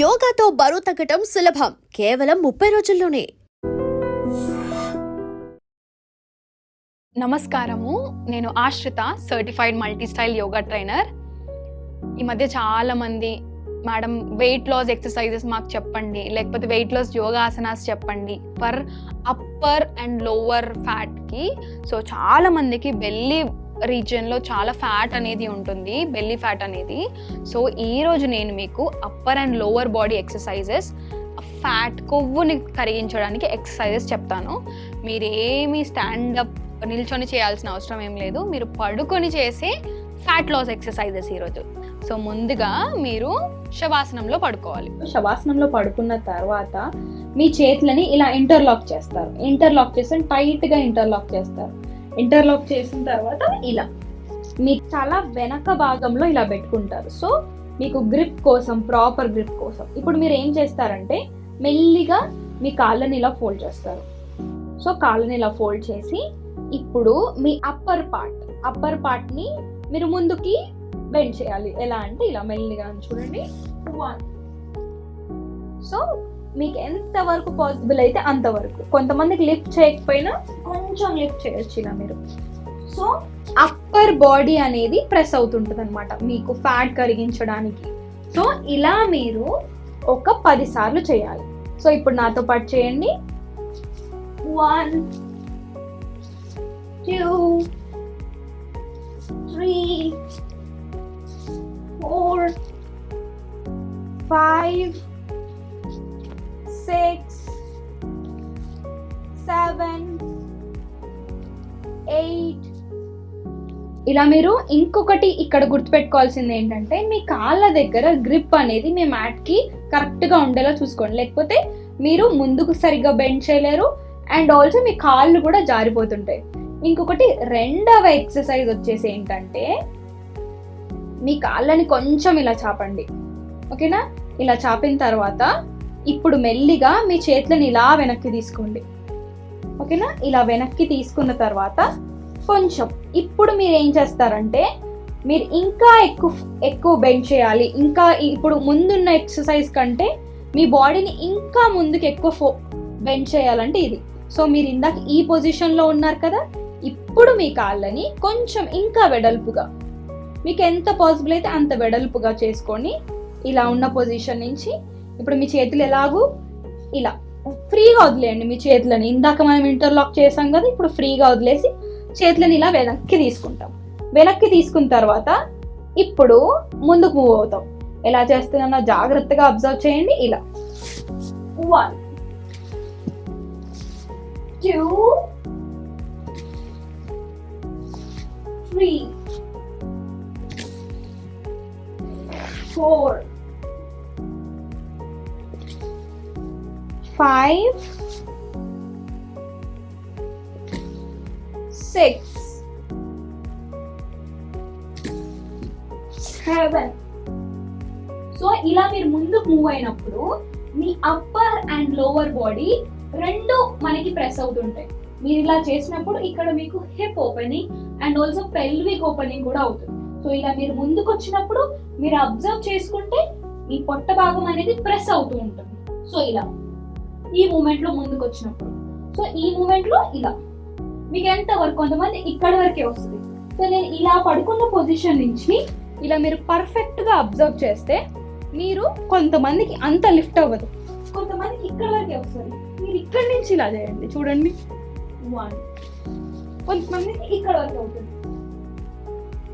యోగాతో బరువు తగ్గటం సులభం. కేవలం ముప్పై రోజుల్లోనే. నమస్కారము. నేను Ashritha certified multi style yoga trainer ఈ మధ్య చాలా మంది మేడం వెయిట్ లాస్ ఎక్సర్సైజెస్ మాకు చెప్పండి లేకపోతే వెయిట్ లాస్ యోగాసనాస్ చెప్పండి. ఫర్ అప్పర్ అండ్ లోవర్ ఫ్యాట్కి సో చాలా మందికి బెల్లీ రీజియన్లో చాలా ఫ్యాట్ అనేది ఉంటుంది బెల్లీ ఫ్యాట్ అనేది. సో ఈరోజు నేను మీకు upper and lower body exercises fat కొవ్వుని కరిగించడానికి ఎక్సర్సైజెస్ చెప్తాను. మీరు ఏమీ స్టాండప్ నిల్చొని చేయాల్సిన అవసరం ఏం లేదు. మీరు పడుకొని చేసే ఫ్యాట్ లాస్ ఎక్సర్సైజెస్ ఈరోజు సో ముందుగా మీరు శవాసనంలో పడుకోవాలి. శవాసనంలో పడుకున్న తర్వాత మీ చేతులని ఇలా ఇంటర్లాక్ చేస్తారు. ఇంటర్లాక్ చేసి టైట్గా ఇంటర్లాక్ చేస్తారు. ఇంటర్లాక్ చేసిన తర్వాత ఇలా. మీరు చాలా వెనక భాగంలో ఇలా పెట్టుకుంటారు. సో మీకు గ్రిప్ కోసం ప్రాపర్ గ్రిప్ కోసం. ఇప్పుడు మీరు ఏం చేస్తారంటే మెల్లిగా మీ కాళ్ళని ఇలా ఫోల్డ్ చేస్తారు. సో కాళ్ళని ఇలా ఫోల్డ్ చేసి ఇప్పుడు మీ అప్పర్ పార్ట్ అప్పర్ పార్ట్ని మీరు ముందుకి బెండ్ చేయాలి. ఎలా అంటే ఇలా మెల్లిగా చూడండి. వన్ సో మీకు ఎంత వరకు పాసిబుల్ అయితే అంతవరకు కొంతమందికి లిఫ్ట్ చేయకపోయినా కొంచెం లిఫ్ట్ చేయొచ్చు ఇలా మీరు. సో అప్పర్ బాడీ అనేది ప్రెస్ అవుతుంటుంది అనమాట మీకు ఫ్యాట్ కరిగించడానికి. సో ఇలా మీరు ఒక పది సార్లు చేయాలి. సో ఇప్పుడు నాతో పాటు చేయండి. One two three four five six, seven eight ఇలా మీరు ఇంకొకటి ఇక్కడ గుర్తుపెట్టుకోవాల్సింది ఏంటంటే మీ కాళ్ళ దగ్గర గ్రిప్ అనేది మీ మ్యాట్కి కరెక్ట్గా ఉండేలా చూసుకోండి. లేకపోతే మీరు ముందుకు సరిగ్గా బెండ్ చేయలేరు అండ్ ఆల్సో మీ కాళ్ళు కూడా జారిపోతుంటాయి. ఇంకొకటి రెండవ ఎక్సర్సైజ్ వచ్చేసి ఏంటంటే మీ కాళ్ళని కొంచెం ఇలా చాపండి. ఓకేనా? ఇలా చాపిన తర్వాత ఇప్పుడు మెల్లిగా మీ చేతులను ఇలా వెనక్కి తీసుకోండి. ఓకేనా? ఇలా వెనక్కి తీసుకున్న తర్వాత కొంచెం ఇప్పుడు మీరు ఏం చేస్తారంటే మీరు ఇంకా ఎక్కువ ఎక్కువ బెండ్ చేయాలి. ఇంకా ఇప్పుడు ముందున్న ఎక్సర్సైజ్ కంటే మీ బాడీని ఇంకా ముందుకు ఎక్కువ ఫో బెండ్ చేయాలంటే ఇది. సో మీరు ఇందాక ఈ పొజిషన్లో ఉన్నారు కదా ఇప్పుడు మీ కాళ్ళని కొంచెం ఇంకా వెడల్పుగా మీకు ఎంత పాసిబుల్ అయితే అంత వెడల్పుగా చేసుకొని ఇలా ఉన్న పొజిషన్ నుంచి ఇప్పుడు మీ చేతులు ఎలాగూ ఇలా ఫ్రీగా వదిలేయండి మీ చేతులని. ఇందాక మనం ఇంటర్లాక్ చేసాం కదా ఇప్పుడు ఫ్రీగా వదిలేసి చేతులని ఇలా వెనక్కి తీసుకుంటాం. వెనక్కి తీసుకున్న తర్వాత ఇప్పుడు ముందుకు మూవ్ అవుతాం. ఎలా చేస్తున్నా జాగ్రత్తగా అబ్జర్వ్ చేయండి. ఇలా. One two three four five six seven so ఇలా మీరు ముందు మూవ్ అయినప్పుడు మీ అప్పర్ అండ్ లోవర్ బాడీ రెండు మనకి ప్రెస్ అవుతుంటాయి. మీరు ఇలా చేసినప్పుడు ఇక్కడ మీకు hip opening and also pelvic opening కూడా అవుతుంది. సో ఇలా మీరు ముందుకు వచ్చినప్పుడు మీరు అబ్జర్వ్ చేసుకుంటే మీ పొట్ట భాగం అనేది ప్రెస్ అవుతూ ఉంటుంది. సో ఇలా. ఈ మూమెంట్లో ముందుకు వచ్చినప్పుడు సో ఈ మూమెంట్లో ఇలా. మీకు ఎంత వరకు కొంతమంది ఇక్కడ వరకే వస్తుంది. సో నేను ఇలా పడుకున్న పొజిషన్ నుంచి ఇలా మీరు పర్ఫెక్ట్గా అబ్జర్వ్ చేస్తే మీరు కొంతమందికి అంత లిఫ్ట్ అవ్వదు. కొంతమందికి ఇక్కడ వరకే వస్తుంది. మీరు ఇక్కడ నుంచి ఇలా చేయండి. చూడండి. వన్ కొంతమందికి ఇక్కడ వరకు అవుతుంది.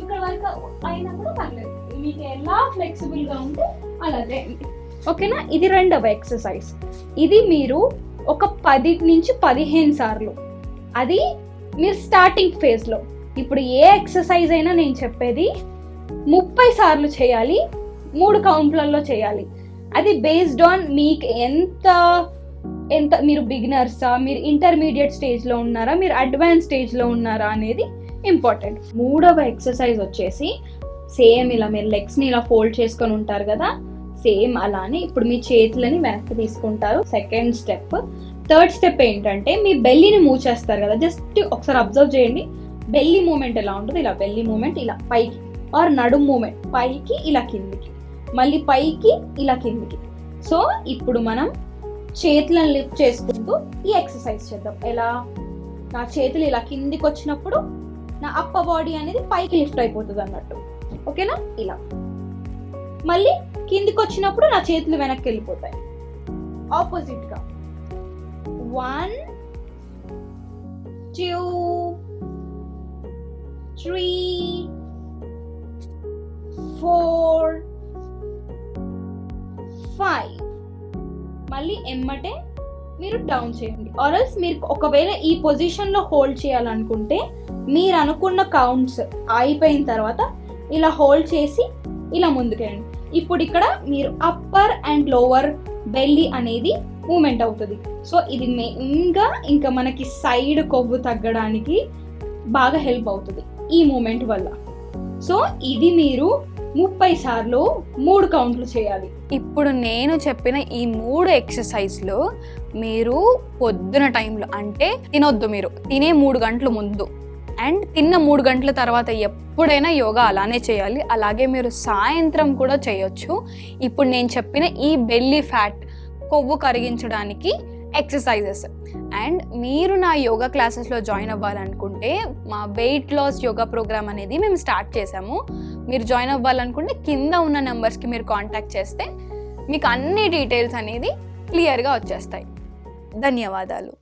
ఇక్కడ వరకు అయినా కూడా పర్లేదు. మీకు ఎలా ఫ్లెక్సిబుల్గా ఉంటే అలా చేయండి. ఓకేనా? ఇది రెండవ ఎక్సర్సైజ్. ఇది మీరు ఒక పది నుంచి పదిహేను సార్లు. అది మీరు స్టార్టింగ్ ఫేజ్లో. ఇప్పుడు ఏ ఎక్సర్సైజ్ అయినా నేను చెప్పేది ముప్పై సార్లు చేయాలి మూడు కౌంట్లలో చేయాలి. అది బేస్డ్ ఆన్ మీకు ఎంత ఎంత మీరు బిగినర్సా మీరు ఇంటర్మీడియట్ స్టేజ్లో ఉన్నారా మీరు అడ్వాన్స్ స్టేజ్లో ఉన్నారా అనేది ఇంపార్టెంట్. మూడవ ఎక్సర్సైజ్ వచ్చేసి సేమ్ ఇలా మీరు లెగ్స్ని ఇలా ఫోల్డ్ చేసుకొని ఉంటారు కదా సేమ్ అలానే ఇప్పుడు మీ చేతులని వెనక్కి తీసుకుంటారు. సెకండ్ స్టెప్ థర్డ్ స్టెప్ ఏంటంటే మీ బెల్లీని మూవ్ చేస్తారు కదా. జస్ట్ ఒకసారి అబ్జర్వ్ చేయండి. బెల్లీ మూమెంట్ ఎలా ఉంటుంది ఇలా బెల్లి మూమెంట్ ఇలా పైకి ఆర్ నడుము మూమెంట్ పైకి ఇలా కిందికి. మళ్ళీ పైకి ఇలా కిందికి. సో ఇప్పుడు మనం చేతులను లిఫ్ట్ చేసుకుంటూ ఈ ఎక్సర్సైజ్ చేద్దాం. ఎలా? నా చేతులు ఇలా కిందికి వచ్చినప్పుడు నా అప్ప బాడీ అనేది పైకి లిఫ్ట్ అయిపోతుంది అన్నట్టు. ఓకేనా ఇలా. మళ్ళీ కిందికి వచ్చినప్పుడు నా చేతులు వెనక్కి వెళ్ళిపోతాయి ఆపోజిట్గా. One two three four five మళ్ళీ ఎమ్మటే మీరు డౌన్ చేయండి. ఆర్ఎల్స్ మీరు ఒకవేళ ఈ పొజిషన్లో హోల్డ్ చేయాలనుకుంటే మీరు అనుకున్న కౌంట్స్ అయిపోయిన తర్వాత ఇలా హోల్డ్ చేసి ఇలా ముందుకెళ్ళండి. ఇప్పుడు ఇక్కడ మీరు అప్పర్ అండ్ లోవర్ బెల్లి అనేది మూమెంట్ అవుతుంది. సో ఇది మెయిన్గా ఇంకా మనకి సైడ్ కొవ్వు తగ్గడానికి బాగా హెల్ప్ అవుతుంది ఈ మూమెంట్ వల్ల. సో ఇది మీరు ముప్పై సార్లు మూడు కౌంట్లు చేయాలి. ఇప్పుడు నేను చెప్పిన ఈ మూడు ఎక్సర్సైజ్లు మీరు పొద్దున టైంలో అంటే తినొద్దు మీరు. తినే మూడు గంటల ముందు. అండ్ తిన్న మూడు గంటల తర్వాత ఎప్పుడైనా యోగా అలానే చేయాలి. అలాగే మీరు సాయంత్రం కూడా చేయొచ్చు. ఇప్పుడు నేను చెప్పిన ఈ బెల్లీ ఫ్యాట్ కొవ్వు కరిగించడానికి ఎక్సర్సైజెస్ అండ్ మీరు నా యోగా క్లాసెస్లో జాయిన్ అవ్వాలనుకుంటే మా వెయిట్ లాస్ యోగా ప్రోగ్రామ్ అనేది మేము స్టార్ట్ చేసాము మీరు జాయిన్ అవ్వాలనుకుంటే కింద ఉన్న నెంబర్స్కి మీరు కాంటాక్ట్ చేస్తే మీకు అన్ని డీటెయిల్స్ అనేది క్లియర్గా వచ్చేస్తాయి. ధన్యవాదాలు.